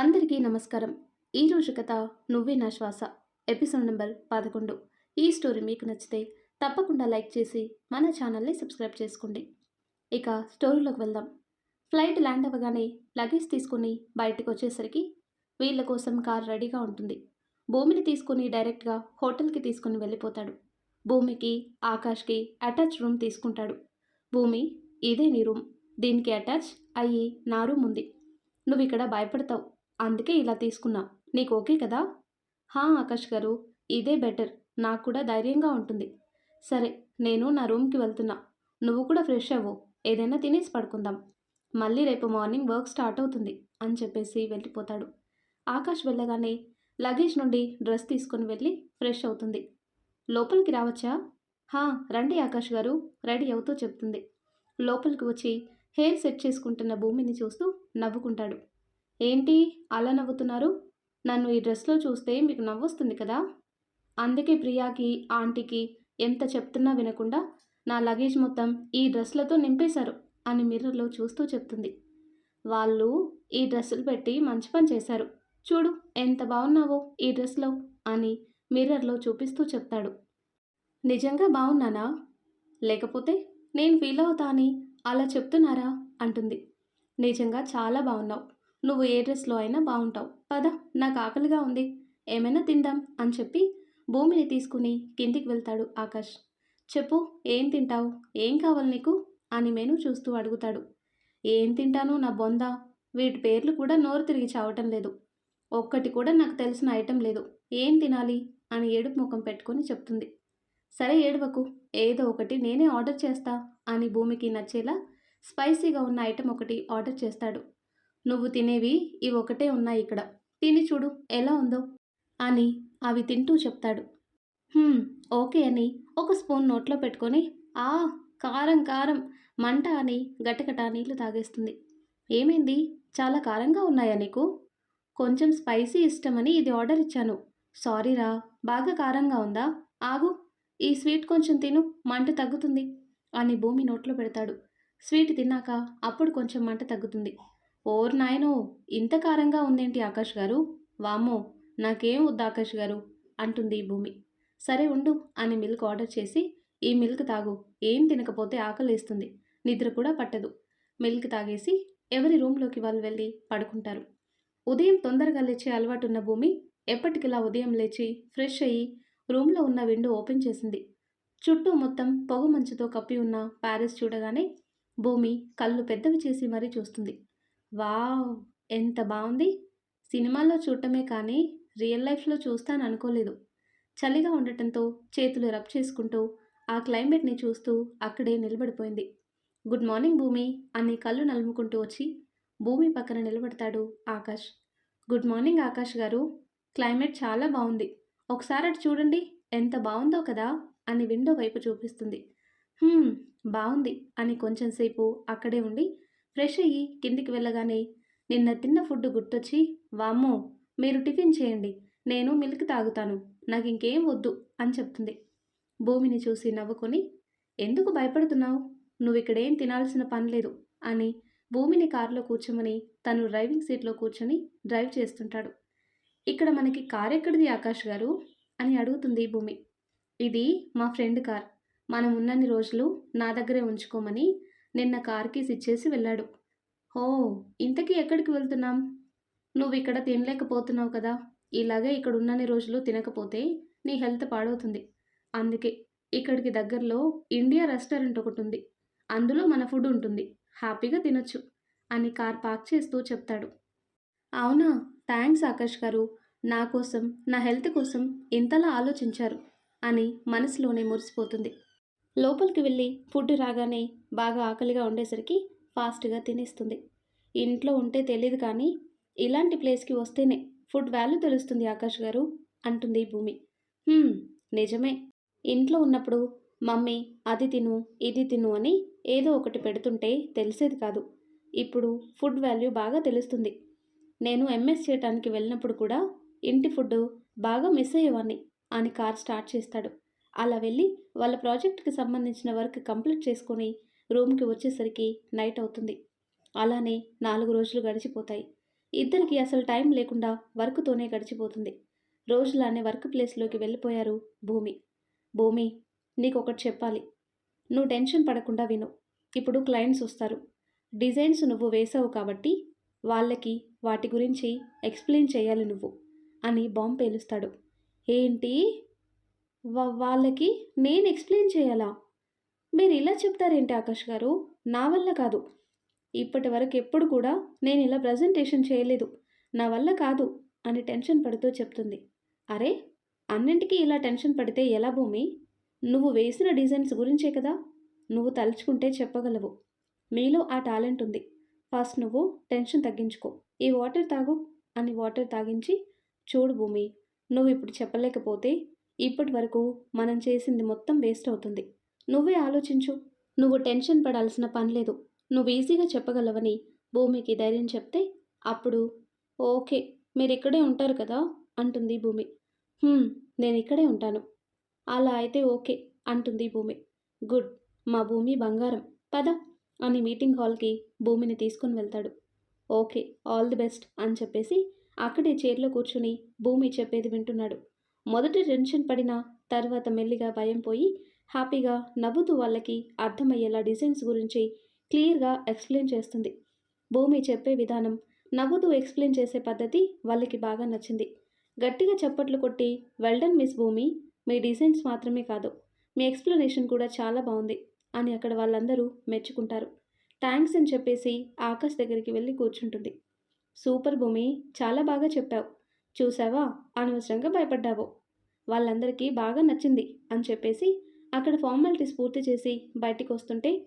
అందరికీ నమస్కారం. ఈరోజు కథ నువ్వే నా శ్వాస. ఎపిసోడ్ నెంబర్ పదకొండు. ఈ స్టోరీ మీకు నచ్చితే తప్పకుండా లైక్ చేసి మన ఛానల్ని సబ్స్క్రైబ్ చేసుకోండి. ఇక స్టోరీలోకి వెళ్దాం. ఫ్లైట్ ల్యాండ్ అవ్వగానే లగేజ్ తీసుకుని బయటకు వచ్చేసరికి వీళ్ళ కోసం కార్ రెడీగా ఉంటుంది. భూమిని తీసుకుని డైరెక్ట్గా హోటల్కి తీసుకుని వెళ్ళిపోతాడు. భూమికి ఆకాష్కి అటాచ్ రూమ్ తీసుకుంటాడు. భూమి ఇదే నీ రూమ్. దీనికి అటాచ్ అయ్యి నా రూమ్ ఉంది. నువ్వు ఇక్కడ భయపడతావు. అందుకే ఇలా తీసుకున్నా. నీకు ఓకే కదా? హా ఆకాష్ గారు ఇదే బెటర్. నాకు కూడా ధైర్యంగా ఉంటుంది. సరే నేను నా రూమ్కి వెళ్తున్నా. నువ్వు కూడా ఫ్రెష్ అవ్వు. ఏదైనా తినేసి పడుకుందాం. మళ్ళీ రేపు మార్నింగ్ వర్క్ స్టార్ట్ అవుతుంది అని చెప్పేసి వెళ్ళిపోతాడు. ఆకాష్ వెళ్ళగానే లగేజ్ నుండి డ్రెస్ తీసుకొని వెళ్ళి ఫ్రెష్ అవుతుంది. లోపలికి రావచ్చా? హా రండి ఆకాష్ గారు రెడీ అవుతూ చెప్తుంది. లోపలికి వచ్చి హెయిర్ సెట్ చేసుకుంటున్న భూమిని చూస్తూ నవ్వుకుంటాడు. ఏంటి అలా నవ్వుతున్నారు? నన్ను ఈ డ్రెస్లో చూస్తే మీకు నవ్వొస్తుంది కదా? అందుకే ప్రియాకి ఆంటీకి ఎంత చెప్తున్నా వినకుండా నా లగేజ్ మొత్తం ఈ డ్రెస్లతో నింపేశారు అని మిర్రర్లో చూస్తూ చెప్తుంది. వాళ్ళు ఈ డ్రెస్సులు పెట్టి మంచి పని చేశారు. చూడు ఎంత బాగున్నావో ఈ డ్రెస్లో అని మిర్రర్లో చూపిస్తూ చెప్తాడు. నిజంగా బాగున్నానా లేకపోతే నేను ఫీల్ అవుతా అని అలా చెప్తున్నారా? అంటుంది. నిజంగా చాలా బాగున్నావు నువ్వు ఏ డ్రెస్లో అయినా బాగుంటావు పద నాకు ఆకలిగా ఉంది. ఏమైనా తిందాం అని చెప్పి భూమిని తీసుకుని కిందికి వెళ్తాడు ఆకాష్. చెప్పు ఏం తింటావు? ఏం కావాలి నీకు? అని మెను చూస్తూ అడుగుతాడు. ఏం తింటాను నా బొంద? వీటి పేర్లు కూడా నోరు తిరిగి చావటం లేదు. ఒక్కటి కూడా నాకు తెలిసిన ఐటెం లేదు. ఏం తినాలి? అని ఏడుపు ముఖం పెట్టుకొని చెప్తుంది. సరే ఏడవకు. ఏదో ఒకటి నేనే ఆర్డర్ చేస్తా అని భూమికి నచ్చేలా స్పైసీగా ఉన్న ఐటెం ఒకటి ఆర్డర్ చేస్తాడు. నువ్వు తినేవి ఇవి ఒకటే ఉన్నాయి ఇక్కడ. తిని చూడు ఎలా ఉందో. అని అవి తింటూ చెప్తాడు. ఓకే అని ఒక స్పూన్ నోట్లో పెట్టుకొని ఆ కారం కారం మంట అని గటగట నీళ్ళు తాగేస్తుంది. ఏమైంది? చాలా కారంగా ఉన్నాయా నీకు? కొంచెం స్పైసీ ఇష్టమని ఇది ఆర్డర్ ఇచ్చాను. సారీరా బాగా కారంగా ఉందా? ఆగు ఈ స్వీట్ కొంచెం తిను మంట తగ్గుతుంది అని భూమి నోట్లో పెడతాడు. స్వీట్ తిన్నాక అప్పుడు కొంచెం మంట తగ్గుతుంది. ఓర్ నాయనో ఇంత కారంగా ఉందేంటి ఆకాష్ గారు? వామ్మో నాకేం వద్దు ఆకాష్ గారు అంటుంది ఈ భూమి. సరే ఉండు అని మిల్క్ ఆర్డర్ చేసి ఈ మిల్క్ తాగు ఏం తినకపోతే ఆకలేస్తుంది నిద్ర కూడా పట్టదు. మిల్క్ తాగేసి ఎవరి రూమ్లోకి వాళ్ళు వెళ్ళి పడుకుంటారు. ఉదయం తొందరగా లేచే అలవాటు ఉన్న భూమి ఎప్పటికిలా ఉదయం లేచి ఫ్రెష్ అయ్యి రూమ్లో ఉన్న విండో ఓపెన్ చేసింది. చుట్టూ మొత్తం పొగ మంచుతో కప్పి ఉన్న ప్యారిస్ చూడగానే భూమి కళ్ళు పెద్దవి చేసి మరీ చూస్తుంది. వావ్! ఎంత బాగుంది సినిమాల్లో చూడటమే కానీ రియల్ లైఫ్లో చూస్తాను అనుకోలేదు. చలిగా ఉండటంతో చేతులు రబ్ చేసుకుంటూ ఆ క్లైమేట్ని చూస్తూ అక్కడే నిలబడిపోయింది. గుడ్ మార్నింగ్ భూమి! అని కళ్ళు నలుముకుంటూ వచ్చి భూమి పక్కన నిలబడతాడు ఆకాష్. గుడ్ మార్నింగ్ ఆకాష్ గారు! క్లైమేట్ చాలా బాగుంది ఒకసారి అటు చూడండి ఎంత బాగుందో కదా! అని విండో వైపు చూపిస్తుంది. బాగుంది అని కొంచెం సేపు అక్కడే ఉండి ఫ్రెష్ అయ్యి కిందికి వెళ్ళగానే నిన్న తిన్న ఫుడ్ గుర్తొచ్చి వామ్మో మీరు టిఫిన్ చేయండి నేను మిల్క్ తాగుతాను నాకు ఇంకేం వద్దు అని చెప్తుంది. భూమిని చూసి నవ్వుకొని ఎందుకు భయపడుతున్నావు? నువ్వు ఇక్కడేం తినాల్సిన పని లేదు అని భూమిని కారులో కూర్చోమని తను డ్రైవింగ్ సీట్లో కూర్చొని డ్రైవ్ చేస్తుంటాడు. ఇక్కడ మనకి కార్ ఎక్కడిది ఆకాష్ గారు? అని అడుగుతుంది భూమి. ఇది మా ఫ్రెండ్ కార్. మనం ఉన్నన్ని రోజులు నా దగ్గరే ఉంచుకోమని నిన్న కార్ కీస్ ఇచ్చేసి వెళ్ళాడు. ఓ ఇంతకీ ఎక్కడికి వెళ్తున్నాం? నువ్వు ఇక్కడ తినలేకపోతున్నావు కదా. ఇలాగే ఇక్కడ ఉన్నన్ని రోజులు తినకపోతే నీ హెల్త్ పాడవుతుంది. అందుకే ఇక్కడికి దగ్గరలో ఇండియా రెస్టారెంట్ ఒకటి ఉంది అందులో మన ఫుడ్ ఉంటుంది. హ్యాపీగా తినొచ్చు అని కార్ పార్క్ చేస్తూ చెప్తాడు. అవునా? థ్యాంక్స్ ఆకాష్ గారు. నా కోసం నా హెల్త్ కోసం ఇంతలా ఆలోచించారు అని మనసులోనే మురిసిపోతుంది. లోపలికి వెళ్ళి ఫుడ్ రాగానే బాగా ఆకలిగా ఉండేసరికి ఫాస్ట్గా తినేస్తుంది. ఇంట్లో ఉంటే తెలియదు కానీ ఇలాంటి ప్లేస్కి వస్తేనే ఫుడ్ వాల్యూ తెలుస్తుంది ఆకాష్ గారు అంటుంది భూమి. నిజమే. ఇంట్లో ఉన్నప్పుడు మమ్మీ అది తిను ఇది తిను అని ఏదో ఒకటి పెడుతుంటే తెలిసేది కాదు. ఇప్పుడు ఫుడ్ వాల్యూ బాగా తెలుస్తుంది. నేను ఎంఎస్ చేయటానికి వెళ్ళినప్పుడు కూడా ఇంటి ఫుడ్ బాగా మిస్ అయ్యేవాడిని అని కార్ స్టార్ట్ చేస్తాడు. అలా వెళ్ళి వాళ్ళ ప్రాజెక్ట్కి సంబంధించిన వర్క్ కంప్లీట్ చేసుకొని రూమ్కి వచ్చేసరికి నైట్ అవుతుంది. అలానే నాలుగు రోజులు గడిచిపోతాయి. ఇద్దరికి అసలు టైం లేకుండా వర్క్తోనే గడిచిపోతుంది. రోజులానే వర్క్ ప్లేస్లోకి వెళ్ళిపోయారు భూమి. భూమి నీకు ఒకటి చెప్పాలి. నువ్వు టెన్షన్ పడకుండా విను. ఇప్పుడు క్లయింట్స్ వస్తారు. డిజైన్స్ నువ్వు వేసావు కాబట్టి వాళ్ళకి వాటి గురించి ఎక్స్ప్లెయిన్ చేయాలి నువ్వు అని బాంబు పేలుస్తాడు. ఏంటి? వాళ్ళకి నేను ఎక్స్ప్లెయిన్ చేయాలా? మీరు ఇలా చెప్తారేంటి ఆకాష్ గారు? నా వల్ల కాదు. ఇప్పటి వరకు ఎప్పుడు కూడా నేను ఇలా ప్రజెంటేషన్ చేయలేదు. నా వల్ల కాదు అని టెన్షన్ పడుతూ చెప్తుంది. అరే అన్నింటికీ ఇలా టెన్షన్ పడితే ఎలా భూమి? నువ్వు వేసిన డిజైన్స్ గురించే కదా? నువ్వు తలుచుకుంటే చెప్పగలవు. మీలో ఆ టాలెంట్ ఉంది. ఫస్ట్ నువ్వు టెన్షన్ తగ్గించుకో. ఈ వాటర్ తాగు అని వాటర్ తాగించి చూడు భూమి నువ్వు ఇప్పుడు చెప్పలేకపోతే ఇప్పటి వరకు మనం చేసింది మొత్తం వేస్ట్ అవుతుంది. నువ్వే ఆలోచించు. నువ్వు టెన్షన్ పడాల్సిన పని లేదు. నువ్వు ఈజీగా చెప్పగలవని భూమికి ధైర్యం చెప్తే అప్పుడు ఓకే మీరు ఇక్కడే ఉంటారు కదా? అంటుంది భూమి. నేను ఇక్కడే ఉంటాను. అలా అయితే ఓకే అంటుంది భూమి. గుడ్ మా భూమి బంగారం. పద అని మీటింగ్ హాల్కి భూమిని తీసుకుని వెళ్తాడు. ఓకే ఆల్ ది బెస్ట్ అని చెప్పేసి అక్కడే చైర్లో కూర్చుని భూమి చెప్పేది వింటున్నాడు. మొదట టెన్షన్ పడిన తర్వాత మెల్లిగా భయం పోయి హ్యాపీగా నవ్వుతూ వాళ్ళకి అర్థమయ్యేలా డిజైన్స్ గురించి క్లియర్గా ఎక్స్ప్లెయిన్ చేస్తుంది. భూమి చెప్పే విధానం నవ్వుతూ ఎక్స్ప్లెయిన్ చేసే పద్ధతి వాళ్ళకి బాగా నచ్చింది. గట్టిగా చప్పట్లు కొట్టి వెల్డన్ మిస్ భూమి మీ డిజైన్స్ మాత్రమే కాదు మీ ఎక్స్ప్లెనేషన్ కూడా చాలా బాగుంది అని అక్కడ వాళ్ళందరూ మెచ్చుకుంటారు. థ్యాంక్స్ అని చెప్పేసి ఆకాష్ దగ్గరికి వెళ్ళి కూర్చుంటుంది. సూపర్ భూమి చాలా బాగా చెప్పావు. చూసావా? అనవసరంగా భయపడ్డావు. వాళ్ళందరికీ బాగా నచ్చింది అని చెప్పేసి అక్కడ ఫార్మాలిటీస్ పూర్తి చేసి బయటికి వస్తుంటే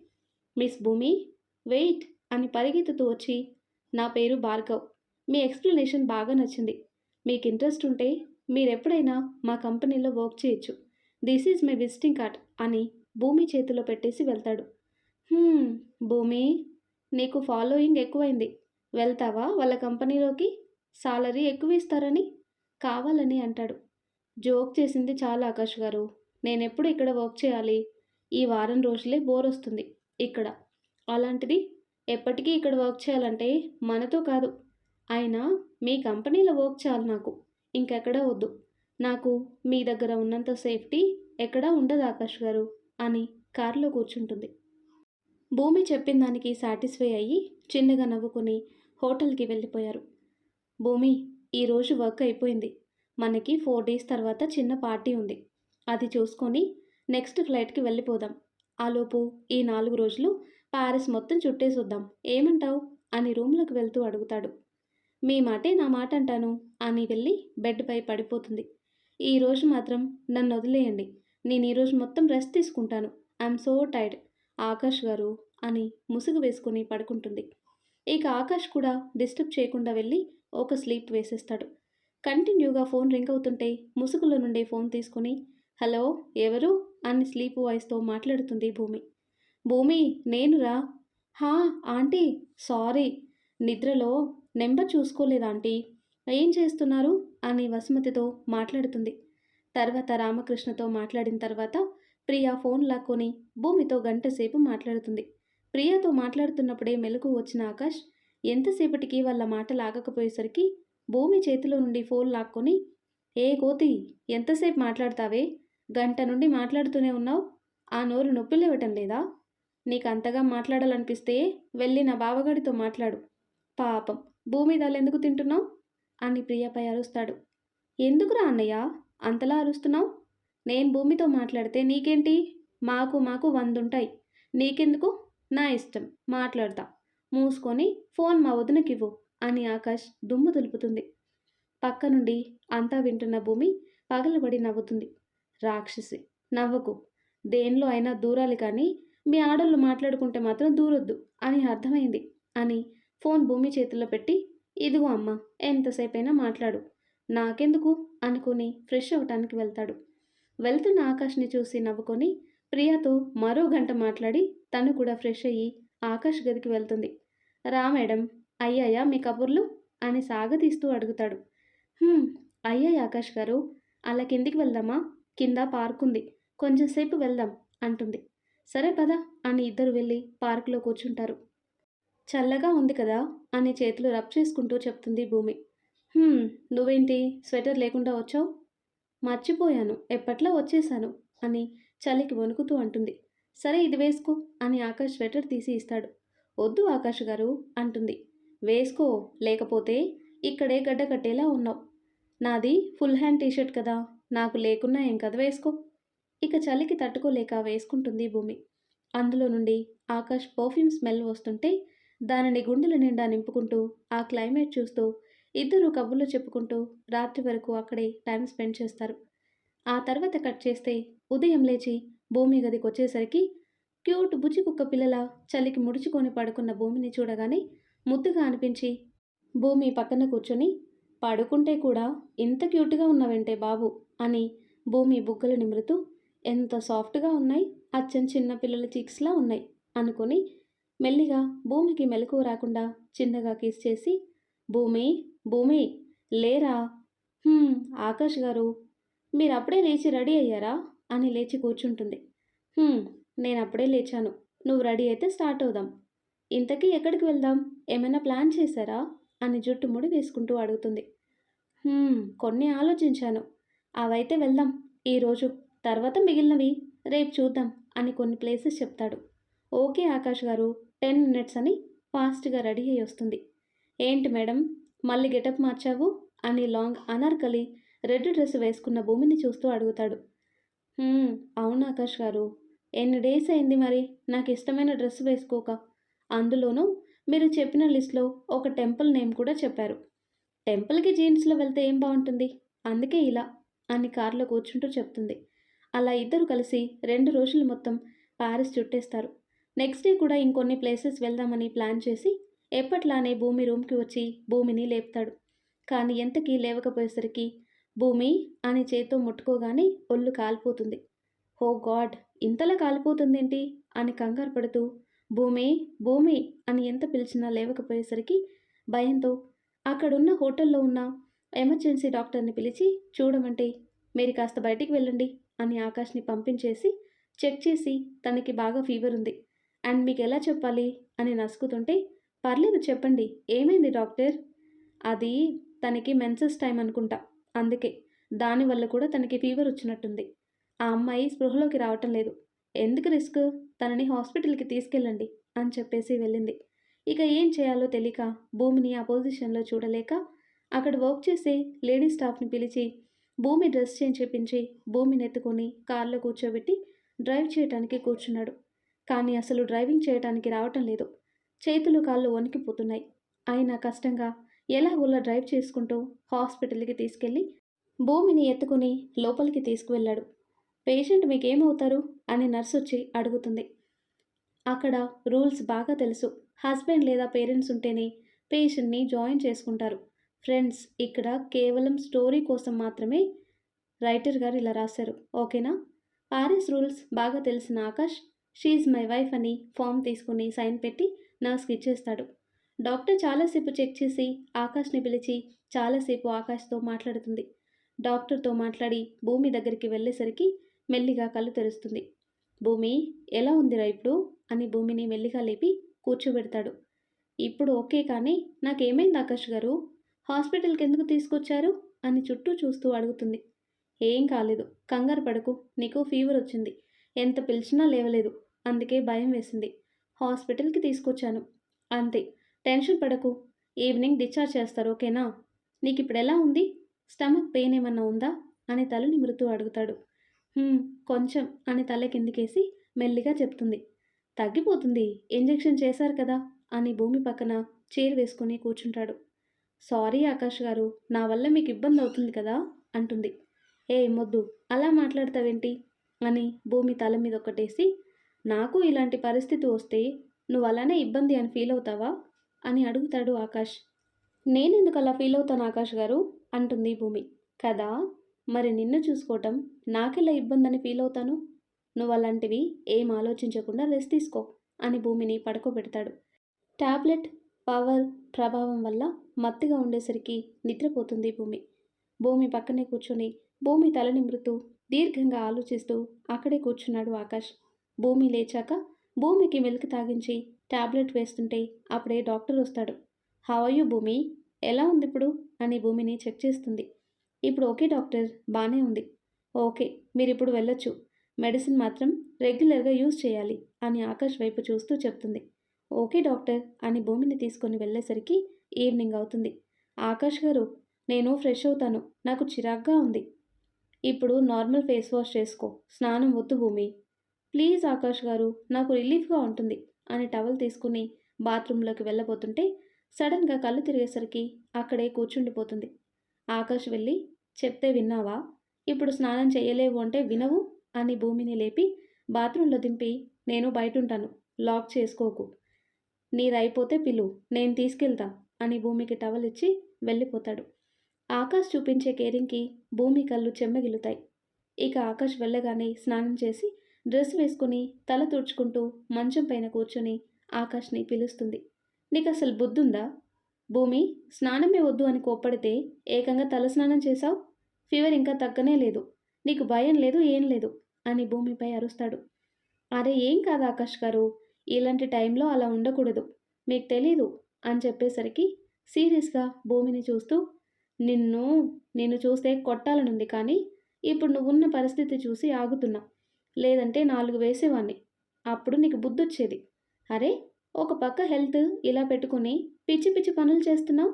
మిస్ భూమి వెయిట్ అని పరిగెత్తుతూ వచ్చి నా పేరు భార్గవ్. మీ ఎక్స్ప్లెనేషన్ బాగా నచ్చింది. మీకు ఇంట్రెస్ట్ ఉంటే మీరెప్పుడైనా మా కంపెనీలో వర్క్ చేయొచ్చు. This is my visiting card అని భూమి చేతిలో పెట్టేసి వెళ్తాడు. భూమి నీకు ఫాలోయింగ్ ఎక్కువైంది. వెళ్తావా వాళ్ళ కంపెనీలోకి? సాలరీ ఎక్కువ ఇస్తారని కావాలని అంటాడు. జోక్ చేసింది చాలా ఆకాష్ గారు. నేను ఎప్పుడు ఇక్కడ వర్క్ చేయాలి? ఈ వారం రోజులే బోర్ వస్తుంది ఇక్కడ. అలాంటిది ఎప్పటికీ ఇక్కడ వర్క్ చేయాలంటే మనతో కాదు. అయినా మీ కంపెనీలో వర్క్ చేయాలి నాకు. ఇంకెక్కడా వద్దు. నాకు మీ దగ్గర ఉన్నంత సేఫ్టీ ఎక్కడా ఉండదు ఆకాష్ గారు అని కారులో కూర్చుంటుంది. భూమి చెప్పిన దానికి సాటిస్ఫై అయ్యి చిన్నగా నవ్వుకొని హోటల్కి వెళ్ళిపోయారు. భూమి ఈరోజు వర్క్ అయిపోయింది. మనకి ఫోర్ డేస్ తర్వాత చిన్న పార్టీ ఉంది. అది చూసుకొని నెక్స్ట్ ఫ్లైట్కి వెళ్ళిపోదాం. ఆలోపు ఈ నాలుగు రోజులు ప్యారిస్ మొత్తం చుట్టేసొద్దాం. ఏమంటావు? అని రూమ్లోకి వెళ్తూ అడుగుతాడు. మీ మాటే నా మాట అంటాను? అని వెళ్ళి బెడ్పై పడిపోతుంది. ఈ రోజు మాత్రం నన్ను వదిలేయండి. నేను ఈరోజు మొత్తం రెస్ట్ తీసుకుంటాను. I'm so tired. ఆకాష్ గారు అని ముసుగు వేసుకుని పడుకుంటుంది. ఇక ఆకాష్ కూడా డిస్టర్బ్ చేయకుండా వెళ్ళి ఒక స్లీప్ వేసేస్తాడు. కంటిన్యూగా ఫోన్ రింగ్ అవుతుంటే ముసుగులో నుండి ఫోన్ తీసుకుని హలో ఎవరు? అని స్లీప్ వాయిస్తో మాట్లాడుతుంది భూమి. భూమి నేనురా. హా ఆంటీ సారీ. నిద్రలో నెంబర్ చూసుకోలేదు ఆంటీ? ఏం చేస్తున్నారు? అని వసుమతితో మాట్లాడుతుంది. తర్వాత రామకృష్ణతో మాట్లాడిన తర్వాత ప్రియా ఫోన్ లాక్కొని భూమితో గంట సేపు మాట్లాడుతుంది. ప్రియాతో మాట్లాడుతున్నప్పుడే మెలకు వచ్చిన ఆకాష్ ఎంతసేపటికి వాళ్ళ మాట లాగకపోయేసరికి భూమి చేతిలో నుండి ఫోన్ లాక్కొని ఏ కోతి ఎంతసేపు మాట్లాడతావే? గంట నుండి మాట్లాడుతూనే ఉన్నావు? ఆ నోరు నొప్పి లేవటం లేదా? నీకు అంతగా మాట్లాడాలనిపిస్తే వెళ్ళి నా బావగాడితో మాట్లాడు. పాపం భూమి ఎందుకు తింటున్నావు? అని ప్రియపై అరుస్తాడు. ఎందుకురా అన్నయ్య అంతలా అరుస్తున్నావు? నేను భూమితో మాట్లాడితే నీకేంటి? మాకు మాకు వందుంటాయి. నీకెందుకు? నా ఇష్టం. మాట్లాడతా. మూసుకొని ఫోన్ మా వదినకివ్వు అని ఆకాష్ దుమ్ము దులుపుతుంది. పక్క నుండి అంతా వింటున్న భూమి పగలబడి నవ్వుతుంది. రాక్షసి నవ్వకు. దేనిలో అయినా దూరాలి కానీ మీ ఆడళ్ళు మాట్లాడుకుంటే మాత్రం దూరొద్దు అని అర్థమైంది అని ఫోన్ భూమి చేతిలో పెట్టి ఇదిగో అమ్మ ఎంతసేపైనా మాట్లాడు. నాకెందుకు? అనుకుని ఫ్రెష్ అవ్వటానికి వెళ్తాడు. వెళ్తున్న ఆకాష్ని చూసి నవ్వుకొని ప్రియాతో మరో గంట మాట్లాడి తను కూడా ఫ్రెష్ అయ్యి ఆకాష్ గదికి వెళ్తుంది. రా మేడం అయ్యాయా మీ కబుర్లు? అని సాగతీస్తూ అడుగుతాడు. అయ్యాయి ఆకాష్ గారు అలా కిందికి వెళ్దామా? కింద పార్క్ ఉంది. కొంచెం సేపు వెళ్దాం అంటుంది. సరే పద అని ఇద్దరు వెళ్ళి పార్కులో కూర్చుంటారు. చల్లగా ఉంది కదా అని చేతులు రబ్ చేసుకుంటూ చెప్తుంది భూమి. నువ్వేంటి? స్వెటర్ లేకుండా వచ్చావు? మర్చిపోయాను ఎప్పట్లో వచ్చేసాను అని చలికి వణుకుతూ అంటుంది. సరే ఇది వేసుకో అని ఆకాష్ స్వెటర్ తీసి ఇస్తాడు. వద్దు ఆకాష్ గారు అంటుంది. వేసుకో లేకపోతే ఇక్కడే గడ్డ కట్టేలా ఉన్నావు. నాది ఫుల్ హ్యాండ్ టీషర్ట్ కదా నాకు లేకున్నా ఏం కదా వేసుకో. ఇక చలికి తట్టుకోలేక వేసుకుంటుంది భూమి. అందులో నుండి ఆకాష్ పర్ఫ్యూమ్ స్మెల్ వస్తుంటే దానిని గుండెల నిండా నింపుకుంటూ ఆ క్లైమేట్ చూస్తూ ఇద్దరు కబుర్లు చెప్పుకుంటూ రాత్రి వరకు అక్కడే టైం స్పెండ్ చేస్తారు. ఆ తర్వాత కట్ చేస్తే ఉదయం లేచి భూమి గదికి వచ్చేసరికి క్యూట్ బుజ్జి కుక్క పిల్లల చలికి ముడుచుకొని పడుకున్న భూమిని చూడగానే ముద్దుగా అనిపించి భూమి పక్కన కూర్చొని పడుకుంటే కూడా ఇంత క్యూట్గా ఉన్నావంటే బాబు అని భూమి బుగ్గలు నిమురుతూ ఎంత సాఫ్ట్గా ఉన్నాయి అచ్చం చిన్న పిల్లల చీక్స్లా ఉన్నాయి అనుకొని మెల్లిగా భూమికి మెలకువ రాకుండా చిన్నగా కిస్ చేసి భూమి భూమి లేరా? ఆకాష్ గారు మీరు అప్పుడే లేచి రెడీ అయ్యారా? అని లేచి కూర్చుంటుంది. నేను అప్పుడే లేచాను. నువ్వు రెడీ అయితే స్టార్ట్ అవుదాం. ఇంతకీ ఎక్కడికి వెళ్దాం? ఏమైనా ప్లాన్ చేశారా? అని జుట్టు ముడి వేసుకుంటూ అడుగుతుంది. కొన్ని ఆలోచించాను. అవైతే వెళ్దాం. ఈరోజు తర్వాత మిగిలినవి రేపు చూద్దాం అని కొన్ని ప్లేసెస్ చెప్తాడు. ఓకే ఆకాష్ గారు టెన్ మినిట్స్ అని ఫాస్ట్గా రెడీ అయ్యి వస్తుంది. ఏంటి మేడం మళ్ళీ గెటప్ మార్చావు? అని లాంగ్ అనార్కలి రెడ్ డ్రెస్ వేసుకున్న భూమిని చూస్తూ అడుగుతాడు. "హ్మ్, అవును ఆకాష్ గారు. ఎన్ని డేస్ అయింది మరి? నాకు ఇష్టమైన డ్రెస్ వేసుకోక. అందులోనూ మీరు చెప్పిన లిస్ట్లో ఒక టెంపుల్ నేమ్ కూడా చెప్పారు. టెంపుల్కి జీన్స్లో వెళ్తే ఏం బాగుంటుంది అందుకే ఇలా అని కారులో కూర్చుంటూ చెప్తుంది. అలా ఇద్దరు కలిసి రెండు రోజులు మొత్తం ప్యారిస్ చుట్టేస్తారు. నెక్స్ట్ డే కూడా ఇంకొన్ని ప్లేసెస్ వెళ్దామని ప్లాన్ చేసి ఎప్పట్లానే భూమి రూమ్కి వచ్చి భూమిని లేపుతాడు. కానీ ఎంతకీ లేవకపోయేసరికి భూమి అని చేత్తో ముట్టుకోగానే ఒళ్ళు కాలిపోతుంది. హో గాడ్ ఇంతలా కాలిపోతుందేంటి? అని కంగారు పడుతూ భూమి భూమి అని ఎంత పిలిచినా లేవకపోయేసరికి భయంతో అక్కడున్న హోటల్లో ఉన్న ఎమర్జెన్సీ డాక్టర్ని పిలిచి చూడమంటే మీరు కాస్త బయటికి వెళ్ళండి అని ఆకాష్ని పంపించేసి చెక్ చేసి తనకి బాగా ఫీవర్ ఉంది. అండ్ మీకు ఎలా చెప్పాలి? అని నసుకుతుంటే పర్లేదు చెప్పండి ఏమైంది డాక్టర్? అది తనకి మెన్సెస్ టైం అనుకుంటా. అందుకే దానివల్ల కూడా తనకి ఫీవర్ వచ్చినట్టుంది. ఆ అమ్మాయి స్పృహలోకి రావటం లేదు. ఎందుకు రిస్క్? తనని హాస్పిటల్కి తీసుకెళ్ళండి అని చెప్పేసి వెళ్ళింది. ఇక ఏం చేయాలో తెలియక భూమిని ఆ పొజిషన్లో చూడలేక అక్కడ వర్క్ చేసే లేడీ స్టాఫ్ని పిలిచి భూమి డ్రెస్ చేంజ్ చేపించి భూమిని ఎత్తుకొని కార్లో కూర్చోబెట్టి డ్రైవ్ చేయటానికి కూర్చున్నాడు. కానీ అసలు డ్రైవింగ్ చేయటానికి రావటం లేదు. చేతులు కాళ్ళు వణికిపోతున్నాయి. అయినా కష్టంగా ఎలాగోలా డ్రైవ్ చేసుకుంటూ హాస్పిటల్కి తీసుకెళ్ళి భూమిని ఎత్తుకుని లోపలికి తీసుకువెళ్ళాడు. పేషెంట్ మీకేమవుతారు? అని నర్స్ వచ్చి అడుగుతుంది. అక్కడ రూల్స్ బాగా తెలుసు. హస్బెండ్ లేదా పేరెంట్స్ ఉంటేనే పేషెంట్ని జాయిన్ చేసుకుంటారు. ఫ్రెండ్స్ ఇక్కడ కేవలం స్టోరీ కోసం మాత్రమే రైటర్ గారు ఇలా రాశారు. ఓకేనా? పారిస్ రూల్స్ బాగా తెలిసిన ఆకాష్ షీఈ్ మై వైఫ్ అని ఫామ్ తీసుకుని సైన్ పెట్టి నర్స్కి ఇచ్చేస్తాడు. డాక్టర్ చాలాసేపు చెక్ చేసి ఆకాష్ని పిలిచి చాలాసేపు ఆకాష్తో మాట్లాడుతుంది. డాక్టర్తో మాట్లాడి భూమి దగ్గరికి వెళ్ళేసరికి మెల్లిగా కళ్ళు తెరుస్తుంది. భూమి ఎలా ఉందిరా ఇప్పుడు? అని భూమిని మెల్లిగా లేపి కూర్చోబెడతాడు. ఇప్పుడు ఓకే కానీ నాకేమైంది ఆకాష్ గారు? హాస్పిటల్కి ఎందుకు తీసుకొచ్చారు? అని చుట్టూ చూస్తూ అడుగుతుంది. ఏం కాలేదు కంగారు పడకు నీకు ఫీవర్ వచ్చింది. ఎంత పిలిచినా లేవలేదు అందుకే భయం వేసింది. హాస్పిటల్కి తీసుకొచ్చాను. అంతే టెన్షన్ పడకు. ఈవినింగ్ డిశ్చార్జ్ చేస్తారు ఓకేనా? నీకు ఇప్పుడు ఎలా ఉంది? స్టమక్ పెయిన్ ఏమన్నా ఉందా? అని తల నిమురుతూ అడుగుతాడు. కొంచెం అని తల కిందికేసి మెల్లిగా చెప్తుంది. తగ్గిపోతుంది ఇంజెక్షన్ చేశారు కదా? అని భూమి పక్కన చైర్ వేసుకుని కూర్చుంటాడు. సారీ ఆకాష్ గారు నా వల్ల మీకు ఇబ్బంది అవుతుంది కదా? అంటుంది. ఏ మొద్దు అలా మాట్లాడతావేంటి? అని భూమి తల మీద ఒకటేసి నాకు ఇలాంటి పరిస్థితి వస్తే నువ్వు అలానే ఇబ్బంది అని ఫీల్ అవుతావా అని అడుగుతాడు ఆకాష్. నేనెందుకు అలా ఫీల్ అవుతాను ఆకాష్ గారు? అంటుంది భూమి. కదా మరి నిన్ను చూసుకోవటం నాకెలా ఇబ్బందని ఫీల్ అవుతాను? నువ్వు అలాంటివి ఏం ఆలోచించకుండా రెస్ట్ తీసుకో అని భూమిని పడుకోబెడతాడు. టాబ్లెట్ పవర్ ప్రభావం వల్ల మత్తుగా ఉండేసరికి నిద్రపోతుంది భూమి. భూమి పక్కనే కూర్చొని భూమి తల నిమృతూ దీర్ఘంగా ఆలోచిస్తూ అక్కడే కూర్చున్నాడు ఆకాష్. భూమి లేచాక భూమికి మిల్క్ తాగించి ట్యాబ్లెట్ వేస్తుంటే అప్పుడే డాక్టర్ వస్తాడు. హవయ్యు భూమి? ఎలా ఉంది ఇప్పుడు అని భూమిని చెక్ చేస్తుంది. ఇప్పుడు ఓకే డాక్టర్ బాగానే ఉంది. ఓకే మీరు ఇప్పుడు వెళ్ళొచ్చు. మెడిసిన్ మాత్రం రెగ్యులర్గా యూజ్ చేయాలి అని ఆకాష్ వైపు చూస్తూ చెప్తుంది. ఓకే డాక్టర్ అని భూమిని తీసుకొని వెళ్ళేసరికి ఈవినింగ్ అవుతుంది. ఆకాష్ గారు నేను ఫ్రెష్ అవుతాను. నాకు చిరాగ్గా ఉంది. ఇప్పుడు నార్మల్ ఫేస్ వాష్ చేసుకో. స్నానం వద్దు భూమి. ప్లీజ్ ఆకాష్ గారు నాకు రిలీఫ్గా ఉంటుంది. అని టవల్ తీసుకుని బాత్రూంలోకి వెళ్ళబోతుంటే సడన్గా కళ్ళు తిరిగేసరికి అక్కడే కూర్చుండిపోతుంది. ఆకాష్ వెళ్ళి చెప్తే విన్నావా? ఇప్పుడు స్నానం చేయలేవు అంటే వినవు? అని భూమిని లేపి బాత్రూంలో దింపి నేను బయట ఉంటాను లాక్ చేసుకోకు. నీదైపోతే పిలు నేను తీసుకెళ్తా అని భూమికి టవల్ ఇచ్చి వెళ్ళిపోతాడు. ఆకాష్ చూపించే కేరింగ్కి భూమి కళ్ళు చెమ్మగిలుతాయి. ఇక ఆకాష్ వెళ్ళగానే స్నానం చేసి డ్రెస్ వేసుకుని తల తుడుచుకుంటూ మంచం పైన కూర్చొని ఆకాష్ని పిలుస్తుంది. నీకు అసలు బుద్ధుందా? భూమి స్నానమే వద్దు అని కోప్పడితే ఏకంగా తల స్నానం చేశావు? ఫీవర్ ఇంకా తగ్గనే లేదు. నీకు భయం లేదు ఏం లేదు అని భూమిపై అరుస్తాడు. అరే ఏం కాదు ఆకాష్ గారు. ఇలాంటి టైంలో అలా ఉండకూడదు. మీకు తెలీదు అని చెప్పేసరికి సీరియస్గా భూమిని చూస్తూ నిన్ను నిన్ను చూస్తే కొట్టాలనుంది కానీ ఇప్పుడు నువ్వున్న పరిస్థితి చూసి ఆగుతున్నా. లేదంటే నాలుగు వేసేవాణ్ణి. అప్పుడు నీకు బుద్ధి వచ్చేది అరే ఒక పక్క హెల్త్ ఇలా పెట్టుకుని పిచ్చి పిచ్చి పనులు చేస్తున్నావు?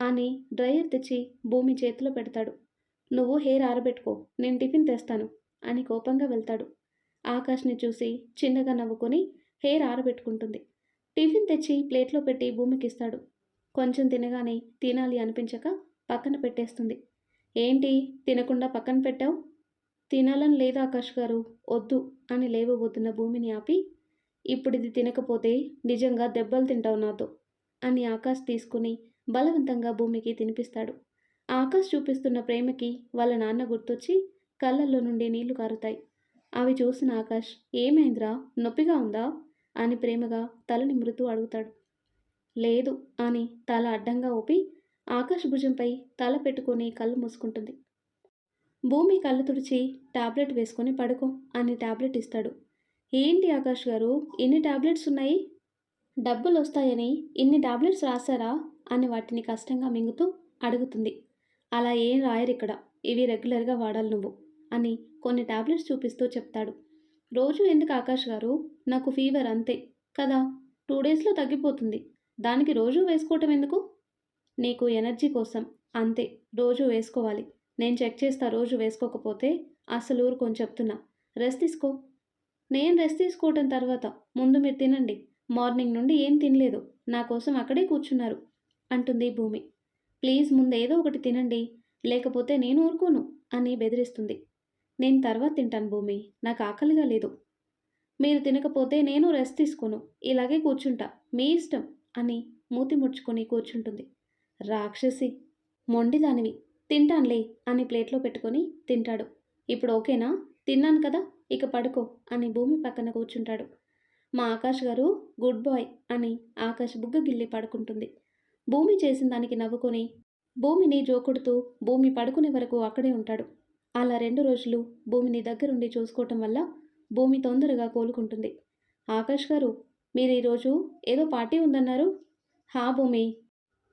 అని డ్రైయర్ తెచ్చి భూమి చేతిలో పెడతాడు. నువ్వు హెయిర్ ఆరబెట్టుకో నేను టిఫిన్ తెస్తాను అని కోపంగా వెళ్తాడు. ఆకాష్ని చూసి చిన్నగా నవ్వుకొని హెయిర్ ఆరబెట్టుకుంటుంది. టిఫిన్ తెచ్చి ప్లేట్లో పెట్టి భూమికి ఇస్తాడు కొంచెం తినగానే తినాలి అనిపించక పక్కన పెట్టేస్తుంది. ఏంటి తినకుండా పక్కన పెట్టావు? తినాలని లేదు ఆకాష్ గారు. వద్దు అని లేవబోతున్న భూమిని ఆపి ఇప్పుడు ఇది తినకపోతే నిజంగా దెబ్బలు తింటావు నాతో అని ఆకాష్ తీసుకుని బలవంతంగా భూమికి తినిపిస్తాడు. ఆకాష్ చూపిస్తున్న ప్రేమకి వాళ్ళ నాన్న గుర్తొచ్చి కళ్ళల్లో నుండి నీళ్ళు కారుతాయి. అవి చూసిన ఆకాష్ ఏమైందిరా? నొప్పిగా ఉందా? అని ప్రేమగా తల నిమురుతూ అడుగుతాడు. లేదు అని తల అడ్డంగా ఊపి ఆకాష్ భుజంపై తల పెట్టుకొని కళ్ళు మూసుకుంటుంది. భూమి కళ్ళు తుడిచి టాబ్లెట్ వేసుకొని పడుకో అని టాబ్లెట్ ఇస్తాడు. ఏంటి ఆకాష్ గారు? ఇన్ని టాబ్లెట్స్ ఉన్నాయి? డబ్బులు వస్తాయని ఇన్ని టాబ్లెట్స్ రాశారా? అని వాటిని కష్టంగా మింగుతూ అడుగుతుంది. అలా ఏం రాయరు ఇక్కడ. ఇవి రెగ్యులర్గా వాడాలి నువ్వు అని కొన్ని టాబ్లెట్స్ చూపిస్తూ చెప్తాడు. రోజు ఎందుకు ఆకాష్ గారు? నాకు ఫీవర్ అంతే కదా? టూ డేస్లో తగ్గిపోతుంది. దానికి రోజు వేసుకోవటం ఎందుకు? నీకు ఎనర్జీ కోసం అంతే. రోజు వేసుకోవాలి. నేను చెక్ చేస్తా రోజు వేసుకోకపోతే అసలు ఊరుకొని చెప్తున్నా. రెస్ట్ తీసుకో. నేను రెస్ట్ తీసుకోవటం తర్వాత ముందు మీరు తినండి. మార్నింగ్ నుండి ఏం తినలేదు. నా కోసం అక్కడే కూర్చున్నారు అంటుంది భూమి. ప్లీజ్ ముందు ఏదో ఒకటి తినండి. లేకపోతే నేను ఊరుకోను అని బెదిరిస్తుంది. నేను తర్వాత తింటాను భూమి. నాకు ఆకలిగా లేదు. మీరు తినకపోతే నేను రెస్ట్ తీసుకోను. ఇలాగే కూర్చుంటా. మీ ఇష్టం అని మూతి ముడుచుకొని కూర్చుంటుంది. రాక్షసి. మొండిదానివి. తింటానులే అని ప్లేట్లో పెట్టుకొని తింటాడు. ఇప్పుడు ఓకేనా? తిన్నాను కదా ఇక పడుకో అని భూమి పక్కన కూర్చుంటాడు. మా ఆకాష్ గారు గుడ్ బాయ్ అని ఆకాష్ బుగ్గ గిల్లి పడుకుంటుంది. భూమి చేసిన దానికి నవ్వుకొని భూమిని జోకుడుతూ భూమి పడుకునే వరకు అక్కడే ఉంటాడు. అలా రెండు రోజులు భూమిని దగ్గరుండి చూసుకోవటం వల్ల భూమి తొందరగా కోలుకుంటుంది. ఆకాష్ గారు మీరు ఈరోజు ఏదో పార్టీ ఉందన్నారు? హా భూమి.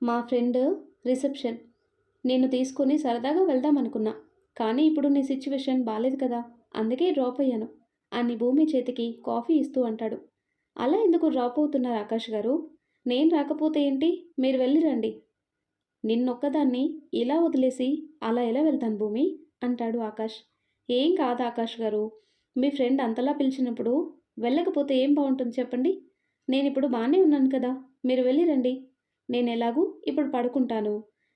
మా ఫ్రెండ్ రిసెప్షన్. నేను తీసుకొని సరదాగా వెళ్దాం అనుకున్నా. కానీ ఇప్పుడు నీ సిచ్యువేషన్ బాలేదు కదా అందుకే డ్రాప్ అయ్యాను. అని భూమి చేతికి కాఫీ ఇస్తూ అంటాడు. అలా ఎందుకు డ్రాప్ అవుతున్నారు ఆకాష్ గారు? నేను రాకపోతే ఏంటి? మీరు వెళ్ళి రండి. నిన్నొక్కదాన్ని ఇలా వదిలేసి అలా ఎలా వెళ్తాను భూమి? అంటాడు ఆకాష్. ఏం కాదు ఆకాష్ గారు మీ ఫ్రెండ్ అంతలా పిలిచినప్పుడు వెళ్ళకపోతే ఏం బాగుంటుంది చెప్పండి? నేను ఇప్పుడు బాగానే ఉన్నాను కదా మీరు వెళ్ళి రండి. నేను ఎలాగూ ఇప్పుడు పడుకుంటాను.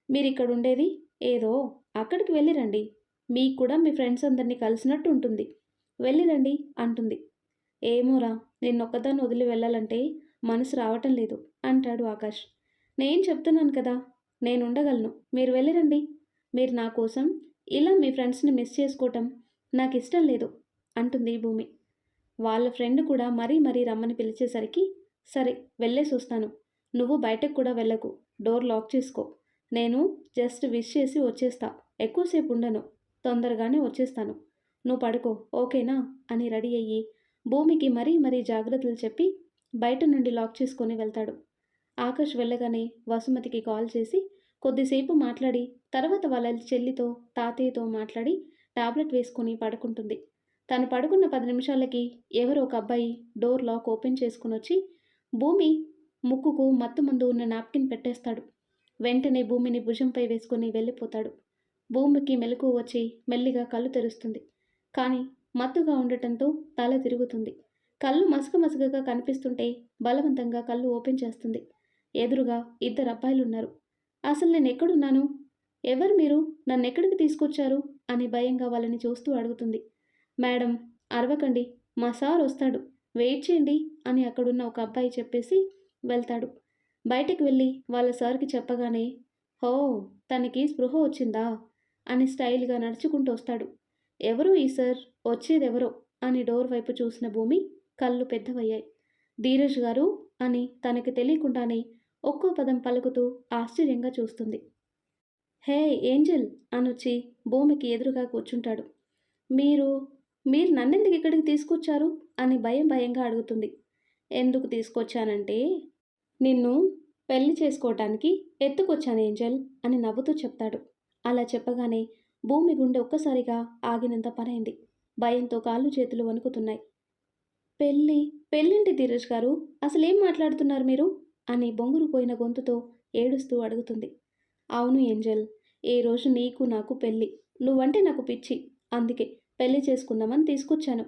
మీరు ఇక్కడ ఉండేది ఏదో. అక్కడికి వెళ్ళి రండి మీకు కూడా మీ ఫ్రెండ్స్ అందరినీ కలిసినట్టు ఉంటుంది వెళ్ళి రండి అంటుంది. ఏమోరా నిన్నొక్కదాన్ని వదిలి వెళ్ళాలంటే మనసు రావటం లేదు అంటాడు ఆకాష్. నేను చెప్తున్నాను కదా నేను ఉండగలను మీరు వెళ్ళిరండి. మీరు నా కోసం ఇలా మీ ఫ్రెండ్స్ని మిస్ చేసుకోవటం నాకు ఇష్టం లేదు అంటుంది భూమి. వాళ్ళ ఫ్రెండ్ కూడా మరీ మరీ రమ్మని పిలిచేసరికి సరే వెళ్ళేసి వస్తాను నువ్వు బయటకు కూడా వెళ్ళకు. డోర్ లాక్ చేసుకో. నేను జస్ట్ విష్ చేసి వచ్చేస్తా. ఎక్కువసేపు ఉండను. తొందరగానే వచ్చేస్తాను. నువ్వు పడుకో ఓకేనా? అని రెడీ అయ్యి భూమికి మరీ మరీ జాగ్రత్తలు చెప్పి బయట నుండి లాక్ చేసుకొని వెళ్తాడు. ఆకాష్ వెళ్ళగానే వసుమతికి కాల్ చేసి కొద్దిసేపు మాట్లాడి తర్వాత వాళ్ళ చెల్లితో తాతయ్యతో మాట్లాడి టాబ్లెట్ వేసుకొని పడుకుంటుంది. తను పడుకున్న పది నిమిషాలకి ఎవరో ఒక అబ్బాయి డోర్ లాక్ ఓపెన్ చేసుకుని వచ్చి భూమి ముక్కుకు మత్తు ముందు ఉన్న నాప్కిన్ పెట్టేస్తాడు. వెంటనే భూమిని భుజంపై వేసుకొని వెళ్ళిపోతాడు. భూమికి మెలకు వచ్చి మెల్లిగా కళ్ళు తెరుస్తుంది. కానీ మత్తుగా ఉండటంతో తల తిరుగుతుంది. కళ్ళు మసక మసకగా కనిపిస్తుంటే బలవంతంగా కళ్ళు ఓపెన్ చేస్తుంది. ఎదురుగా ఇద్దరు అబ్బాయిలు ఉన్నారు అసలు నేను ఎక్కడున్నాను? ఎవరు మీరు? నన్ను ఎక్కడికి తీసుకొచ్చారు? అని భయంగా వాళ్ళని చూస్తూ అడుగుతుంది. మేడం అరవకండి. మా సార్ వస్తాడు. వెయిట్ చేయండి అని అక్కడున్న ఒక అబ్బాయి చెప్పేసి వెళ్తాడు. బయటకు వెళ్ళి వాళ్ళ సార్కి చెప్పగానే హో తనకి స్పృహ వచ్చిందా? అని స్టైల్గా నడుచుకుంటూ వస్తాడు. ఎవరు ఈ సార్? వచ్చేదెవరో? అని డోర్ వైపు చూసిన భూమి కళ్ళు పెద్దవయ్యాయి. ధీరజ్ గారు? అని తనకి తెలియకుండానే ఒక్కో పదం పలుకుతూ ఆశ్చర్యంగా చూస్తుంది. హే ఏంజల్! అనొచ్చి భూమికి ఎదురుగా కూర్చుంటాడు. మీరు మీరు నన్నెందుకు ఇక్కడికి తీసుకొచ్చారు? అని భయం భయంగా అడుగుతుంది. ఎందుకు తీసుకొచ్చానంటే నిన్ను పెళ్ళి చేసుకోవటానికి ఎత్తుకొచ్చాను ఏంజల్ అని నవ్వుతూ చెప్తాడు. అలా చెప్పగానే భూమి గుండె ఒక్కసారిగా ఆగినంత పనైంది. భయంతో కాళ్ళు చేతులు వణుకుతున్నాయి. పెళ్ళి పెళ్ళింటి ధీరజ్ గారు? అసలేం మాట్లాడుతున్నారు మీరు? అని బొంగురు పోయిన గొంతుతో ఏడుస్తూ అడుగుతుంది. అవును ఏంజల్. ఏ రోజు నీకు నాకు పెళ్ళి. నువ్వంటే నాకు పిచ్చి. అందుకే పెళ్ళి చేసుకుందామని తీసుకొచ్చాను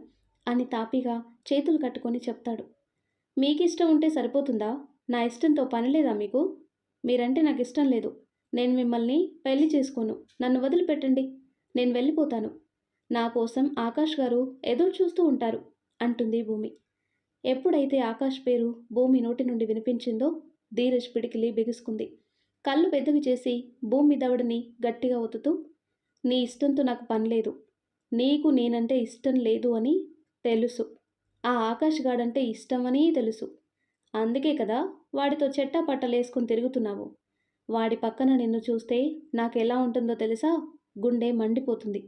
అని తాపిగా చేతులు కట్టుకొని చెప్తాడు. మీకిష్టం ఉంటే సరిపోతుందా? నా ఇష్టంతో పని లేదా మీకు? మీరంటే నాకు ఇష్టం లేదు. నేను మిమ్మల్ని పెళ్ళి చేసుకోను. నన్ను వదిలిపెట్టండి. నేను వెళ్ళిపోతాను. నా కోసం ఆకాష్ గారు ఎదురు చూస్తూ ఉంటారు అంటుంది భూమి. ఎప్పుడైతే ఆకాష్ పేరు భూమి నోటి నుండి వినిపించిందో ధీరజ్ పిడికిలి బిగుసుకుంది. కళ్ళు పెద్దవి చేసి భూమి దవడిని గట్టిగా ఒత్తుతూ నీ ఇష్టంతో నాకు పని లేదు. నీకు నేనంటే ఇష్టం లేదు అని తెలుసు. ఆ ఆకాష్ గాడంటే ఇష్టమని తెలుసు. అందుకే కదా వాడితో చెట్టా పట్టలేసుకుని తిరుగుతున్నావు. వాడి పక్కన నిన్ను చూస్తే నాకు ఎలా ఉంటుందో తెలుసా? గుండె మండిపోతుంది.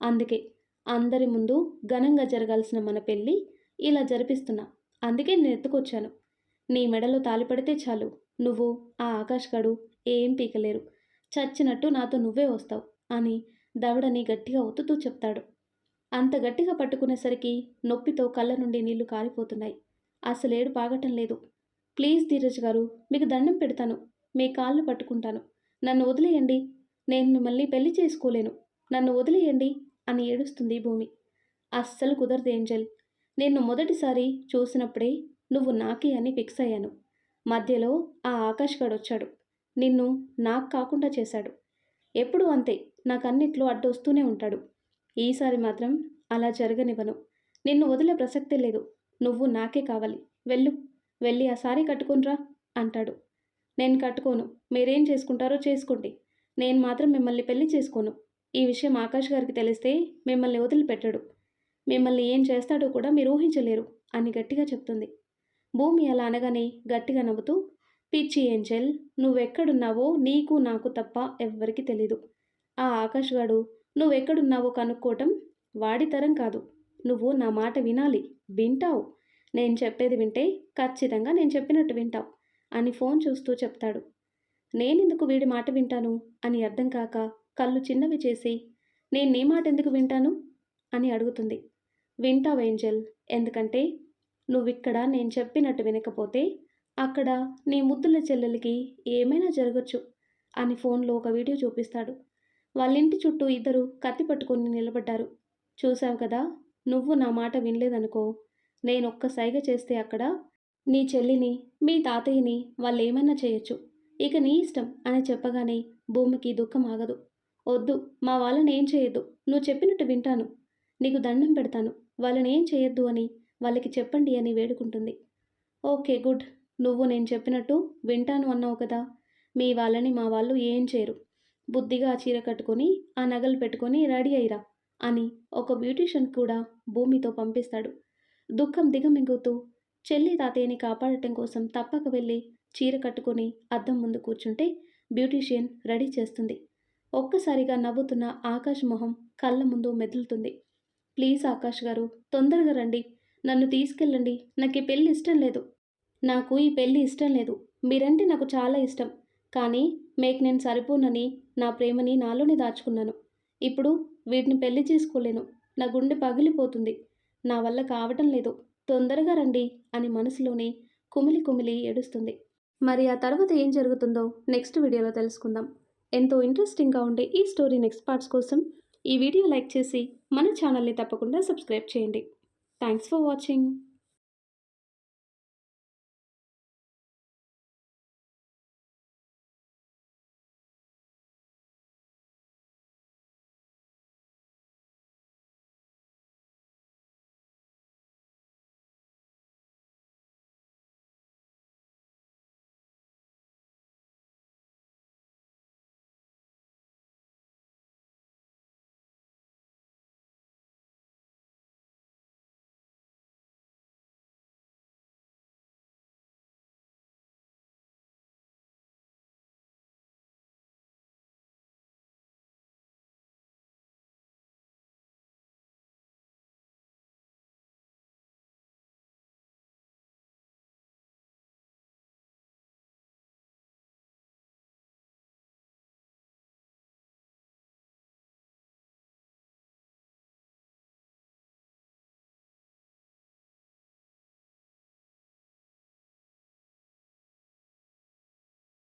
అందుకే అందరి ముందు ఘనంగా జరగాల్సిన మన పెళ్ళి ఇలా జరిపిస్తున్నా. అందుకే నేను ఎత్తుకొచ్చాను. నీ మెడలో తాలిపడితే చాలు. నువ్వు ఆ ఆకాష్ గడు ఏం పీకలేరు. చచ్చినట్టు నాతో నువ్వే వస్తావు అని దవడని గట్టిగా ఒత్తుతూ చెప్తాడు. అంత గట్టిగా పట్టుకునేసరికి నొప్పితో కళ్ళ నుండి నీళ్ళు కారిపోతున్నాయి. అసలేడు పాగటం లేదు. ప్లీజ్ ధీరజ్ గారు మీకు దండం పెడతాను. మీ కాళ్ళు పట్టుకుంటాను. నన్ను వదిలేయండి. నేను మిమ్మల్ని పెళ్ళి చేసుకోలేను. నన్ను వదిలేయండి అని ఏడుస్తుంది భూమి. అస్సలు కుదరదు ఏంజల్. నేను మొదటిసారి చూసినప్పుడే నువ్వు నాకే అని ఫిక్స్ అయ్యాను. మధ్యలో ఆ ఆకాష్ గడు వచ్చాడు. నిన్ను నాకు కాకుండా చేశాడు. ఎప్పుడు అంతే. నాకు అన్నిట్లో అడ్డొస్తూనే ఉంటాడు. ఈసారి మాత్రం అలా జరగనివ్వను. నిన్ను వదిలే ప్రసక్తే లేదు. నువ్వు నాకే కావాలి. వెళ్ళు. వెళ్ళి ఆ సారీ కట్టుకునిరా అంటాడు. నేను కట్టుకోను. మీరేం చేసుకుంటారో చేసుకోండి. నేను మాత్రం మిమ్మల్ని పెళ్ళి చేసుకోను. ఈ విషయం ఆకాష్ గారికి తెలిస్తే మిమ్మల్ని వదిలిపెట్టడు. మిమ్మల్ని ఏం చేస్తాడో కూడా మీరు ఊహించలేరు అని గట్టిగా చెప్తుంది. భూమి అలా అనగానే గట్టిగా నవ్వుతూ పిచ్చి ఏంజెల్ నువ్వెక్కడున్నావో నీకు నాకు తప్ప ఎవ్వరికీ తెలీదు. ఆ ఆకాష్ గాడు నువ్వెక్కడున్నావో కనుక్కోవటం వాడి తరం కాదు. నువ్వు నా మాట వినాలి. వింటావు. నేను చెప్పేది వింటే ఖచ్చితంగా నేను చెప్పినట్టు వింటావు అని ఫోన్ చూస్తూ చెప్తాడు. నేనెందుకు వీడి మాట వింటాను? అని అర్థం కాక కళ్ళు చిన్నవి చేసి నేను నీ మాట ఎందుకు వింటాను? అని అడుగుతుంది. వింటావు ఏంజల్? ఎందుకంటే నువ్విక్కడ నేను చెప్పినట్టు వినకపోతే అక్కడ నీ ముద్దుల చెల్లెలకి ఏమైనా జరగచ్చు అని ఫోన్లో ఒక వీడియో చూపిస్తాడు. వాళ్ళ ఇంటి చుట్టూ ఇద్దరు కత్తి పట్టుకొని నిలబడ్డారు. చూసావు కదా? నువ్వు నా మాట వినలేదనుకో. నేను ఒక్క సైగ చేస్తే అక్కడ నీ చెల్లిని మీ తాతయ్యని వాళ్ళు ఏమైనా చేయొచ్చు. ఇక నీ ఇష్టం అని చెప్పగానే భూమికి దుఃఖం ఆగదు. వద్దు మా వాళ్ళని ఏం చేయొద్దు. నువ్వు చెప్పినట్టు వింటాను. నీకు దండం పెడతాను. వాళ్ళని ఏం చేయొద్దు అని వాళ్ళకి చెప్పండి అని వేడుకుంటుంది. Okay good. నువ్వు నేను చెప్పినట్టు వింటాను అన్నావు కదా. మీ వాళ్ళని మా వాళ్ళు ఏం చేయరు. బుద్ధిగా చీర కట్టుకొని ఆ నగలు పెట్టుకొని రెడీ అయ్యిరా. అని ఒక బ్యూటీషియన్ కూడా భూమితో పంపిస్తాడు. దుఃఖం దిగమింగుతూ చెల్లి తాతయ్యని కాపాడటం కోసం తప్పక వెళ్ళి చీర కట్టుకొని అద్దం ముందు కూర్చుంటే బ్యూటీషియన్ రెడీ చేస్తుంది. ఒక్కసారిగా నవ్వుతున్న ఆకాష్ మొహం కళ్ళ ముందు మెదులుతుంది. ప్లీజ్ ఆకాష్ గారు తొందరగా రండి. నన్ను తీసుకెళ్ళండి. నాకు ఈ పెళ్ళి ఇష్టం లేదు. నాకు ఈ పెళ్ళి ఇష్టం లేదు. మీరంటే నాకు చాలా ఇష్టం. కానీ మీకు నేను సరిపోనని నా ప్రేమని నాలోనే దాచుకున్నాను. ఇప్పుడు వీటిని పెళ్ళి చేసుకోలేను. నా గుండె పగిలిపోతుంది. నా వల్ల కావటం లేదు. తొందరగా రండి అని మనసులోనే కుమిలి కుమిలి ఏడుస్తుంది. మరి ఆ తర్వాత ఏం జరుగుతుందో నెక్స్ట్ వీడియోలో తెలుసుకుందాం. ఎంతో ఇంట్రెస్టింగ్గా ఉండే ఈ స్టోరీ నెక్స్ట్ పార్ట్స్ కోసం ఈ వీడియో లైక్ చేసి మన ఛానల్ని తప్పకుండా సబ్స్క్రైబ్ చేయండి. Thanks for watching.